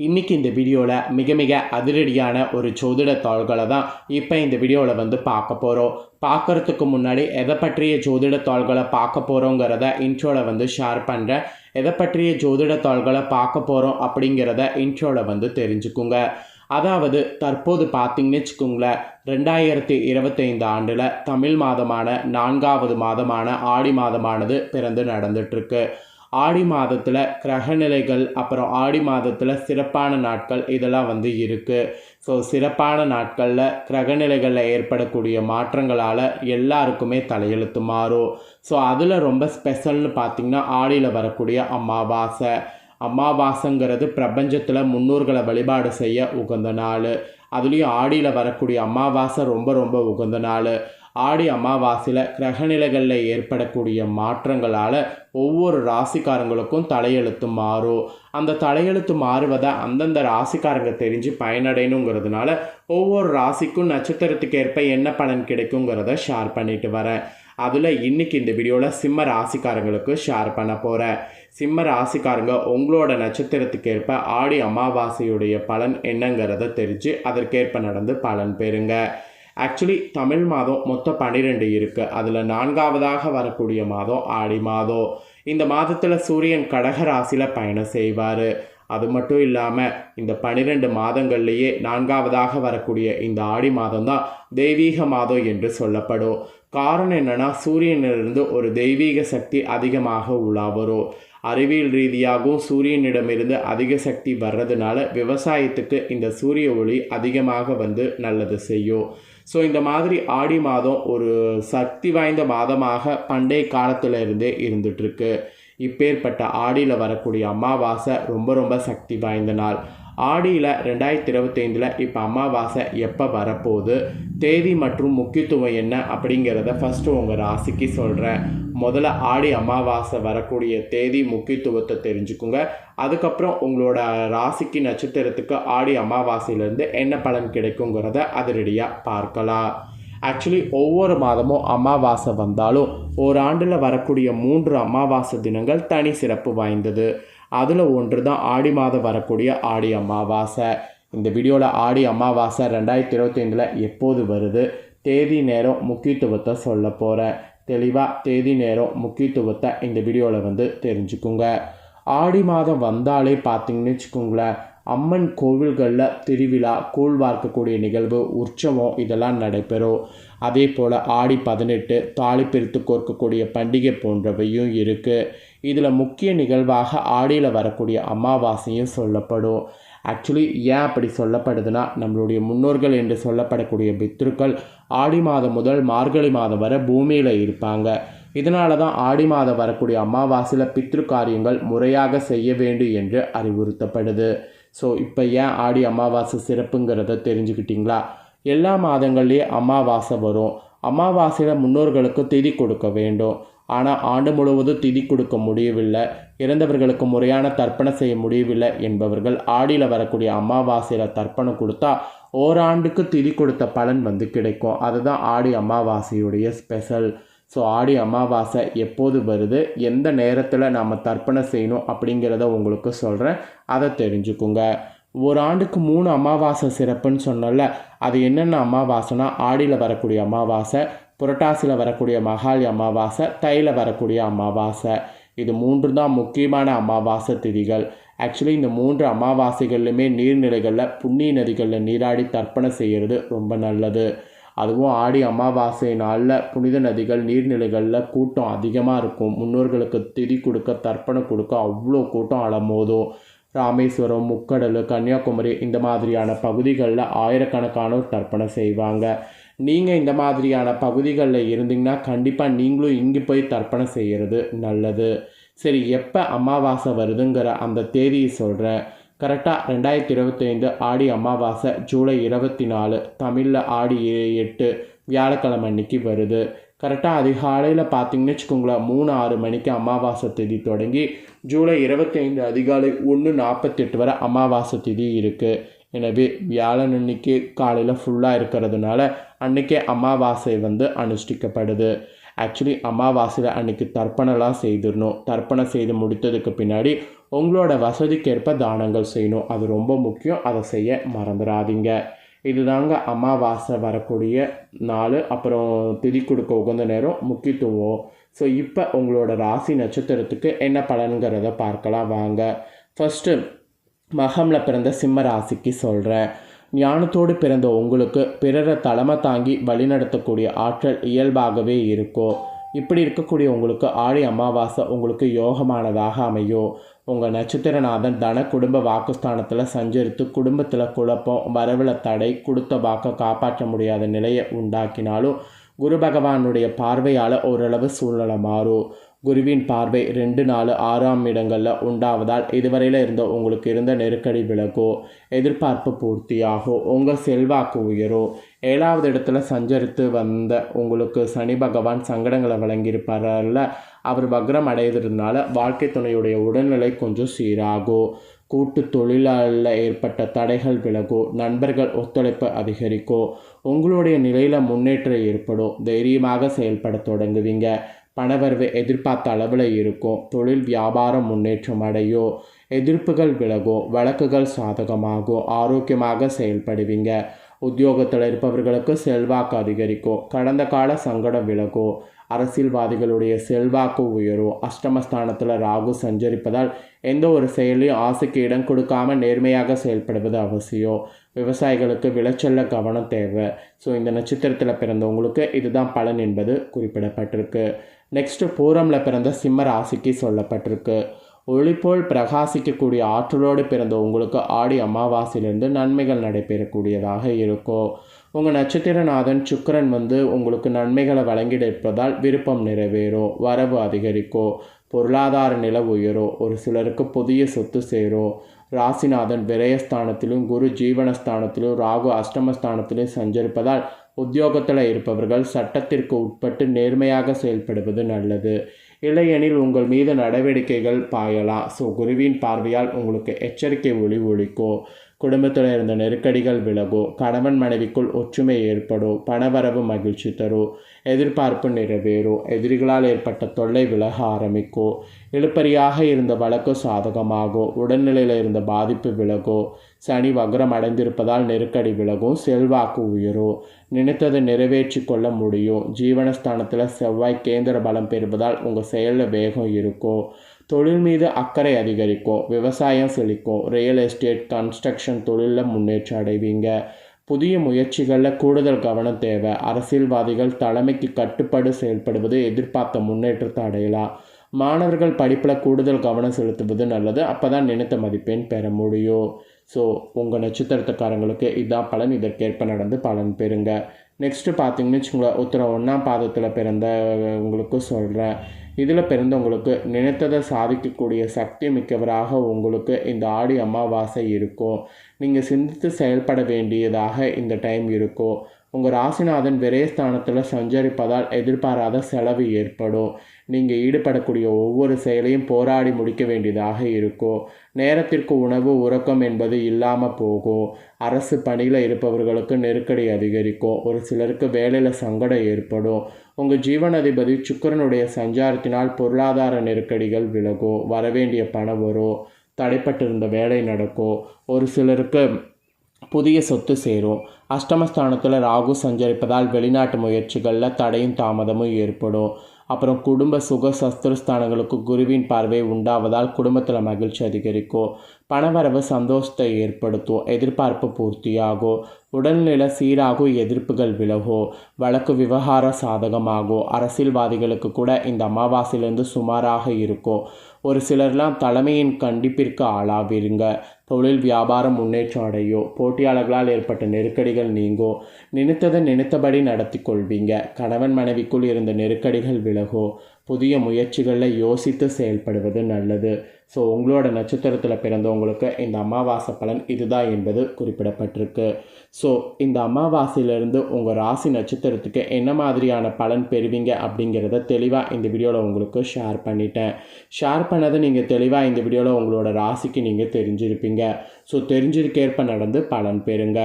இன்றைக்கி இந்த வீடியோவில் மிக மிக அதிரடியான ஒரு ஜோதிட தாள்களை தான் இப்போ இந்த வீடியோவில் வந்து பார்க்க போகிறோம் பார்க்குறதுக்கு முன்னாடி எதை பற்றிய ஜோதிட தாள்களை பார்க்க போகிறோங்கிறத இன்ட்ரோவில் வந்து ஷேர் பண்ணுறேன் எதை பற்றிய ஜோதிட தாள்களை பார்க்க போகிறோம் அப்படிங்கிறத இன்ட்ரோவில் வந்து தெரிஞ்சுக்குங்க. அதாவது தற்போது பார்த்தீங்கன்னு வச்சுக்கோங்களேன் ரெண்டாயிரத்தி இருபத்தைந்து ஆண்டில் தமிழ் மாதமான நான்காவது மாதமான ஆடி மாதமானது பிறந்து நடந்துட்டுருக்கு ஆடி மாதத்தில் கிரகநிலைகள் அப்புறம் ஆடி மாதத்தில் சிறப்பான நாட்கள் இதெல்லாம் வந்து இருக்குது ஸோ சிறப்பான நாட்களில் கிரகநிலைகளில் ஏற்படக்கூடிய மாற்றங்களால் எல்லாருக்குமே தலையெழுத்து மாறும். ஸோ அதில் ரொம்ப ஸ்பெஷல்னு பார்த்திங்கன்னா ஆடியில் வரக்கூடிய அமாவாசை. அமாவாசைங்கிறது பிரபஞ்சத்தில் முன்னோர்களை வழிபாடு செய்ய உகந்த நாள். அதுலேயும் ஆடியில் வரக்கூடிய அமாவாசை ரொம்ப ரொம்ப உகந்த நாள். ஆடி அமாவாசையில் கிரகநிலைகளில் ஏற்படக்கூடிய மாற்றங்களால் ஒவ்வொரு ராசிக்காரங்களுக்கும் தலையெழுத்து மாறும். அந்த தலையெழுத்து மாறுவதை அந்தந்த ராசிக்காரங்க தெரிஞ்சு பயனடையணுங்கிறதுனால ஒவ்வொரு ராசிக்கும் நட்சத்திரத்துக்கு ஏற்ப என்ன பலன் கிடைக்குங்கிறத ஷேர் பண்ணிட்டு வரேன். அதில் இன்றைக்கி இந்த வீடியோவில் சிம்ம ராசிக்காரங்களுக்கு ஷேர் பண்ண போகிறேன் சிம்ம ராசிக்காரங்க உங்களோட நட்சத்திரத்துக்கு ஏற்ப ஆடி அமாவாசையுடைய பலன் என்னங்கிறத தெரிஞ்சு அதற்கேற்ப நடந்து பலன் பெறுங்க. ஆக்சுவலி தமிழ் மாதம் மொத்தம் பன்னிரெண்டு இருக்குது அதில் நான்காவதாக வரக்கூடிய மாதம் ஆடி மாதம் இந்த மாதத்தில் சூரியன் கடக ராசியில் பயணம் செய்வார். அது மட்டும் இல்லாமல் இந்த பன்னிரெண்டு மாதங்கள்லேயே நான்காவதாக வரக்கூடிய இந்த ஆடி மாதம் தான் தெய்வீக மாதம் என்று சொல்லப்படும். காரணம் என்னென்னா சூரியனிலிருந்து ஒரு தெய்வீக சக்தி அதிகமாக உலா வரும். அறிவியல் ரீதியாகவும் சூரியனிடமிருந்து அதிக சக்தி வர்றதுனால விவசாயத்துக்கு இந்த சூரிய ஒளி அதிகமாக வந்து நல்லது செய்யும். ஸோ இந்த மாதிரி ஆடி மாதம் ஒரு சக்தி வாய்ந்த மாதமாக பண்டைய காலத்தில் இருந்தே இருந்துகிட்ருக்கு இப்பேற்பட்ட ஆடியில் வரக்கூடிய அமாவாசை ரொம்ப ரொம்ப சக்தி வாய்ந்த நாள். ஆடியில் ரெண்டாயிரத்தி இருபத்தைந்தில் இப்போ அமாவாசை எப்போ வரப்போகுது? தேதி மற்றும் முக்கியத்துவம் என்ன அப்படிங்கிறத ஃபஸ்ட்டு உங்கள் ராசிக்கு சொல்கிறேன் முதல்ல ஆடி அமாவாசை வரக்கூடிய தேதி முக்கியத்துவத்தை தெரிஞ்சுக்குங்க. அதுக்கப்புறம் உங்களோட ராசிக்கு நட்சத்திரத்துக்கு ஆடி அமாவாசையிலேருந்து என்ன பலன் கிடைக்குங்கிறத அதிரடியாக பார்க்கலாம். ஆக்சுவலி ஒவ்வொரு மாதமும் அமாவாசை வந்தாலும் ஓராண்டில் வரக்கூடிய மூன்று அமாவாசை தினங்கள் தனி சிறப்பு வாய்ந்தது. அதில் ஒன்று தான் ஆடி மாதம் வரக்கூடிய ஆடி அமாவாசை. இந்த வீடியோவில் ஆடி அமாவாசை ரெண்டாயிரத்தி இருபத்தைந்தில் எப்போது வருது? தேதி நேரம் முக்கியத்துவத்தை சொல்ல போகிறேன் தெளிவாக தேதி நேரம் முக்கியத்துவத்தை இந்த வீடியோவில் வந்து தெரிஞ்சுக்குங்க. ஆடி மாதம் வந்தாலே பார்த்தீங்கன்னு வச்சுக்கோங்களேன் அம்மன் கோவில்களில் திருவிழா கூழ் வார்க்கக்கூடிய நிகழ்வு உற்சவம் இதெல்லாம் நடைபெறும். அதே போல் ஆடி பதினெட்டு தாலி பிரித்து கோர்க்கக்கூடிய பண்டிகை போன்றவையும் இருக்குது இதில் முக்கிய நிகழ்வாக ஆடியில் வரக்கூடிய அமாவாசையும் சொல்லப்படும். ஆக்சுவலி ஏன் அப்படி சொல்லப்படுதுன்னா நம்மளுடைய முன்னோர்கள் என்று சொல்லப்படக்கூடிய பித்ருக்கள் ஆடி மாதம் முதல் மார்கழி மாதம் வரை பூமியில் இருப்பாங்க. இதனால தான் ஆடி மாதம் வரக்கூடிய அமாவாசையில் பித்ரு காரியங்கள் முறையாக செய்ய வேண்டும் என்று அறிவுறுத்தப்படுது. ஸோ இப்போ ஏன் ஆடி அமாவாசை சிறப்புங்கிறத தெரிஞ்சுக்கிட்டிங்களா? எல்லா மாதங்கள்லேயும் அமாவாசை வரும். அமாவாசையில் முன்னோர்களுக்கு திதி கொடுக்க வேண்டும். ஆனால் ஆண்டு முழுவதும் திதி கொடுக்க முடியவில்லை. இறந்தவர்களுக்கு முறையான தர்ப்பணம் செய்ய முடியவில்லை என்பவர்கள் ஆடியில் வரக்கூடிய அமாவாசையில் தர்ப்பணம் கொடுத்தா ஓராண்டுக்கு திதி கொடுத்த பலன் வந்து கிடைக்கும். அதுதான் ஆடி அமாவாசையுடைய ஸ்பெஷல். ஸோ ஆடி அமாவாசை எப்போது வருது எந்த நேரத்தில் நாம் தர்ப்பணம் செய்யணும் அப்படிங்கிறத உங்களுக்கு சொல்கிறேன் அதை தெரிஞ்சுக்குங்க. ஒரு ஆண்டுக்கு மூணு அமாவாசை சிறப்புன்னு சொன்னல அது என்னென்ன அமாவாசைனா ஆடியில் வரக்கூடிய அமாவாசை புரட்டாசியில் வரக்கூடிய மகாலி அமாவாசை தையில் வரக்கூடிய அமாவாசை. இது மூன்று தான் முக்கியமான அமாவாசை திதிகள். ஆக்சுவலி இந்த மூன்று அமாவாசைகள்லையுமே நீர்நிலைகளில் புண்ணிய நதிகளில் நீராடி தர்ப்பணம் செய்கிறது ரொம்ப நல்லது. அதுவும் ஆடி அமாவாசை நாளில் புனித நதிகள் நீர்நிலைகளில் கூட்டம் அதிகமாக இருக்கும். முன்னோர்களுக்கு திதி கொடுக்க தர்ப்பணம் கொடுக்க அவ்வளோ கூட்டம் அலமோதும் ராமேஸ்வரம் முக்கடல் கன்னியாகுமரி இந்த மாதிரியான பகுதிகளில் ஆயிரக்கணக்கானோர் தர்ப்பணம் செய்வாங்க. நீங்கள் இந்த மாதிரியான பகுதிகளில் இருந்தீங்கன்னா கண்டிப்பாக நீங்களும் இங்கே போய் தர்ப்பணம் செய்கிறது நல்லது. சரி எப்போ அமாவாசை வருதுங்கிற அந்த தேதியை சொல்கிறேன் கரெக்டாக ரெண்டாயிரத்தி இருபத்தைந்து ஆடி அமாவாசை ஜூலை இருபத்தி நாலு தமிழில் ஆடி எட்டு வியாழக்கிழமை அன்னைக்கு வருது. கரெக்டாக அதிகாலையில் பார்த்தீங்கன்னு வச்சுக்கோங்களேன் மூணு ஆறு மணிக்கு அமாவாசை திதி தொடங்கி ஜூலை இருபத்தைந்து அதிகாலை ஒன்று நாற்பத்தெட்டு வரை அமாவாசை திதி இருக்குது எனவே வியாழன் அன்னைக்கு காலையில் ஃபுல்லாக இருக்கிறதுனால அன்றைக்கே அமாவாசை வந்து அனுஷ்டிக்கப்படுது. ஆக்சுவலி அமாவாசையில் அன்றைக்கி தர்ப்பணம்லாம் செய்திடணும். தர்ப்பணம் செய்து முடித்ததுக்கு பின்னாடி உங்களோட வசதிக்கேற்ப தானங்கள் செய்யணும். அது ரொம்ப முக்கியம். அதை செய்ய மறந்துடாதீங்க. இதுதாங்க அமாவாசை வரக்கூடிய நாள். அப்புறம் திதி கொடுக்க உகந்த நேரம் முக்கியத்துவம். ஸோ இப்போ உங்களோட ராசி நட்சத்திரத்துக்கு என்ன பலன்கிறத பார்க்கலாம் வாங்க. ஃபஸ்ட்டு மகமில் பிறந்த சிம்ம ராசிக்கு சொல்கிறேன் ஞானத்தோடு பிறந்த உங்களுக்கு பிறரை தலைமை தாங்கி வழிநடத்தக்கூடிய ஆற்றல் இயல்பாகவே இருக்கும் இப்படி இருக்கக்கூடிய உங்களுக்கு ஆடி அமாவாசை உங்களுக்கு யோகமானதாக அமையும் உங்கள் நட்சத்திரநாதன் தன குடும்ப வாக்குஸ்தானத்தில் சஞ்சரித்து குடும்பத்தில் குழப்பம் வரவில் தடை கொடுத்த வாக்கை காப்பாற்ற முடியாத நிலையை உண்டாக்கினாலும் குரு பகவானுடைய பார்வையால் ஓரளவு சூழ்நிலை மாறும். குருவின் பார்வை ரெண்டு நாலு ஆறாம் இடங்களில் உண்டாவதால் இதுவரையில் இருந்த உங்களுக்கு இருந்த நெருக்கடி விலகோ எதிர்பார்ப்பு பூர்த்தியாகோ உங்கள் செல்வாக்கு உயரும் ஏழாவது இடத்துல சஞ்சரித்து வந்த உங்களுக்கு சனி பகவான் சங்கடங்களை வழங்கியிருப்பார்ல அவர் வக்ரம் அடைகிறதுனால வாழ்க்கை துணையுடைய உடல்நிலை கொஞ்சம் சீராகும் கூட்டு தொழிலாளில் ஏற்பட்ட தடைகள் விலகும் நண்பர்கள் ஒத்துழைப்பு அதிகரிக்கும் உங்களுடைய நிலையில் முன்னேற்றம் ஏற்படும் தைரியமாக செயல்பட தொடங்குவீங்க. பணவரவு எதிர்பார்த்த அளவில் இருக்கும். தொழில் வியாபாரம் முன்னேற்றம் அடையும் எதிர்ப்புகள் விலகும் வழக்குகள் சாதகமாகும் ஆரோக்கியமாக செயல்படுவீங்க. உத்தியோகத்தில் இருப்பவர்களுக்கு செல்வாக்கு அதிகரிக்கும். கடந்த கால சங்கடம் விலகும் அரசியல்வாதிகளுடைய செல்வாக்கு உயரும் அஷ்டமஸ்தானத்தில் ராகு சஞ்சரிப்பதால் எந்த ஒரு செயலையும் ஆசைக்கு இடம் கொடுக்காம நேர்மையாக செயல்படுவது அவசியம். விவசாயிகளுக்கு விளைச்சலில் கவனம் தேவை. ஸோ இந்த நட்சத்திரத்தில் பிறந்தவங்களுக்கு இதுதான் பலன் என்பது குறிப்பிடப்பட்டிருக்கு. நெக்ஸ்ட்டு பூரமில் பிறந்த சிம்ம ராசிக்கு சொல்லப்பட்டிருக்கு. ஒளிபோல் பிரகாசிக்கக்கூடிய ஆற்றலோடு பிறந்த உங்களுக்கு ஆடி அமாவாசையிலிருந்து நன்மைகள் நடைபெறக்கூடியதாக இருக்கும். உங்கள் நட்சத்திரநாதன் சுக்கரன் வந்து உங்களுக்கு நன்மைகளை வழங்கியிருப்பதால் விருப்பம் நிறைவேறும் வரவு அதிகரிக்கும் பொருளாதார நில உயரும் ஒரு சிலருக்கு புதிய சொத்து சேரும். ராசிநாதன் விரயஸ்தானத்திலும் குரு ஜீவனஸ்தானத்திலும் ராகு அஷ்டமஸ்தானத்திலும் சஞ்சரிப்பதால் உத்தியோகத்தில் இருப்பவர்கள் சட்டத்திற்கு உட்பட்டு நேர்மையாக செயல்படுவது நல்லது. இல்லையெனில் உங்கள் மீது நடவடிக்கைகள் பாயலாம் ஸோ குருவின் பார்வையால் உங்களுக்கு எச்சரிக்கை ஒளி ஒழிக்கும் குடும்பத்தில் இருந்த நெருக்கடிகள் விலகும் கணவன் மனைவிக்குள் ஒற்றுமை ஏற்படும் பணவரவு மகிழ்ச்சி தரும் எதிர்பார்ப்பு நிறைவேறும் எதிரிகளால் ஏற்பட்ட தொல்லை விலக ஆரம்பிக்கும் இழுப்பறியாக இருந்த வழக்கு சாதகமாகும் உடல்நிலையில் இருந்த பாதிப்பு விலகும் சனி வக்ரம் அடைந்திருப்பதால் நெருக்கடி விலகும் செல்வாக்கு உயரும். நினைத்ததை நிறைவேற்றி கொள்ள முடியும். ஜீவனஸ்தானத்தில் செவ்வாய் கேந்திர பலம் பெறுவதால் உங்கள் செயலில் வேகம் இருக்கும். தொழில் மீது அக்கறை அதிகரிக்கும். விவசாயம் செழிக்கும். ரியல் எஸ்டேட் கன்ஸ்ட்ரக்ஷன் தொழிலில் முன்னேற்றம் அடைவீங்க. புதிய முயற்சிகளில் கூடுதல் கவனம் தேவை. அரசியல்வாதிகள் தலைமைக்கு கட்டுப்பாடு செயல்படுவது எதிர்பார்த்த முன்னேற்றத்தை அடையலாம். மாணவர்கள் படிப்பில் கூடுதல் கவனம் செலுத்துவது நல்லது. அப்போ தான் நினைத்த மதிப்பெண் பெற முடியும். ஸோ உங்கள் நட்சத்திரத்துக்காரங்களுக்கு இதான் பலன் இதற்கேற்ப நடந்து பலன் பெறுங்க. நெக்ஸ்ட்டு பார்த்தீங்கன்னு வச்சுக்கோங்களேன் உத்தர ஒன்றாம் பாதத்தில் பிறந்தவங்களுக்கு சொல்கிறேன் இதில் பிறந்தவங்களுக்கு நினைத்ததை சாதிக்கக்கூடிய சக்தி மிக்கவராக உங்களுக்கு இந்த ஆடி அமாவாசை இருக்கும். நீங்கள் சிந்தித்து செயல்பட வேண்டியதாக இந்த டைம் இருக்கும். உங்கள் ராசிநாதன் விரயஸ்தானத்தில் சஞ்சரிப்பதால் எதிர்பாராத செலவு ஏற்படும். நீங்கள் ஈடுபடக்கூடிய ஒவ்வொரு செயலையும் போராடி முடிக்க வேண்டியதாக இருக்கும். நேரத்திற்கு உணவு உறக்கம் என்பது இல்லாமல் போகும். அரசு பணியில் இருப்பவர்களுக்கு நெருக்கடி அதிகரிக்கும். ஒரு சிலருக்கு வேலையில் சங்கடம் ஏற்படும். உங்கள் ஜீவனதிபதி சுக்கரனுடைய சஞ்சாரத்தினால் பொருளாதார நெருக்கடிகள் விலகும். வரவேண்டிய பணம் வரும். தடைப்பட்டிருந்த வேலை நடக்கும். ஒரு சிலருக்கு புதிய சொத்து சேரும். அஷ்டமஸ்தானத்தில் ராகு சஞ்சரிப்பதால் வெளிநாட்டு முயற்சிகளில் தடையும் தாமதமும் ஏற்படும். அப்புறம் குடும்ப சுக சஸ்திரஸ்தானங்களுக்கு குருவின் பார்வை உண்டாவதால் குடும்பத்தில் மகிழ்ச்சி அதிகரிக்கும். பணவரவு சந்தோஷத்தை ஏற்படுத்தும். எதிர்பார்ப்பு பூர்த்தியாகும். உடல்நிலை சீராகும் எதிர்ப்புகள் விலகும். வழக்கு விவகார சாதகமாகும். அரசியல்வாதிகளுக்கு கூட இந்த அமாவாசையிலேருந்து சுமாராக இருக்கும். ஒரு சிலர்லாம் தலைமையின் கண்டிப்பிற்கு ஆளாவீருங்க. தொழில் வியாபாரம் முன்னேற்றம் அடையோ போட்டியாளர்களால் ஏற்பட்ட நெருக்கடிகள் நீங்கோ நினைத்ததை நினைத்தபடி நடத்தி கொள்வீங்க. கணவன் மனைவிக்குள் இருந்த நெருக்கடிகள் விலகோ புதிய முயற்சிகளில் யோசித்து செயல்படுவது நல்லது. ஸோ உங்களோட நட்சத்திரத்தில் பிறந்தவங்களுக்கு இந்த அமாவாசை பலன் இதுதான் என்பது குறிப்பிடப்பட்டிருக்கு. ஸோ இந்த அமாவாசையிலிருந்து உங்கள் ராசி நட்சத்திரத்துக்கு என்ன மாதிரியான பலன் பெறுவீங்க அப்படிங்கிறத தெளிவாக இந்த வீடியோவில் உங்களுக்கு ஷேர் பண்ணிட்டேன். ஷேர் பண்ணதை நீங்கள் தெளிவாக இந்த வீடியோவில் உங்களோட ராசிக்கு நீங்கள் தெரிஞ்சிருப்பீங்க. ஸோ தெரிஞ்சிருக்கேற்ப நடந்து பலன் பெறுங்க.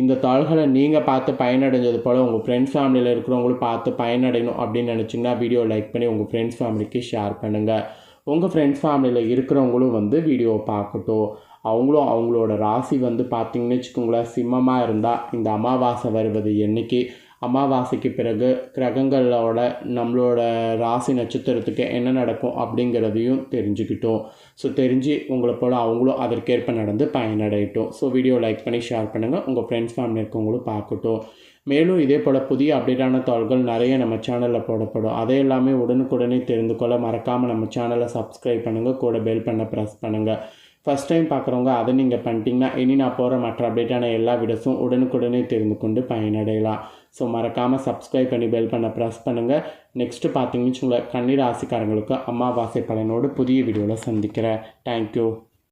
இந்த தாள்களை நீங்கள் பார்த்து பயனடைஞ்சது போல் உங்கள் ஃப்ரெண்ட்ஸ் ஃபேமிலியில் இருக்கிறவங்களும் பார்த்து பயனடையணும் அப்படின்னு நினச்சிங்கன்னா வீடியோ லைக் பண்ணி உங்கள் ஃப்ரெண்ட்ஸ் ஃபேமிலிக்கு ஷேர் பண்ணுங்கள் உங்கள் ஃப்ரெண்ட்ஸ் ஃபேமிலியில் இருக்கிறவங்களும் வந்து வீடியோவை பார்க்கட்டும். அவங்களும் அவங்களோட ராசி வந்து பார்த்திங்கன்னு வச்சுக்கோங்களேன் சிம்மமாக இருந்தால் இந்த அமாவாசை வருவது என்னைக்கு? அமாவாசைக்கு பிறகு கிரகங்களோட நம்மளோட ராசி நட்சத்திரத்துக்கு என்ன நடக்கும் அப்படிங்கிறதையும் தெரிஞ்சுக்கிட்டோம். ஸோ தெரிஞ்சு உங்களை போல் அவங்களும் அதற்கேற்ப நடந்து பயனடையட்டும். ஸோ வீடியோ லைக் பண்ணி ஷேர் பண்ணுங்கள் உங்கள் ஃப்ரெண்ட்ஸ் ஃபேமிலி இருக்கவங்களும் பார்க்கட்டும். மேலும் இதே போல் புதிய அப்டேட்டான தாள்கள் நிறைய நம்ம சேனலில் போடப்படும். அதை எல்லாமே உடனுக்குடனே தெரிந்து கொள்ள மறக்காமல் நம்ம சேனலை சப்ஸ்கிரைப் பண்ணுங்கள் கூட பெல் பண்ண ப்ரெஸ் பண்ணுங்கள் ஃபஸ்ட் டைம் பார்க்குறவங்க அதை நீங்கள் பண்ணிட்டீங்கன்னா இனி நான் போகிற மற்ற அப்டேட்டான எல்லா வீடியோஸும் உடனுக்குடனே தெரிந்து கொண்டு பயனடையலாம். ஸோ மறக்காமல் சப்ஸ்கிரைப் பண்ணி பெல் பண்ண ப்ரெஸ் பண்ணுங்கள் நெக்ஸ்ட்டு பார்த்தீங்கன்னு வச்சுங்களேன் கண்ணீர் ராசிக்காரங்களுக்கு அம்மாவாசை பலனோடு புதிய வீடியோவில் சந்திக்கிறேன். தேங்க்யூ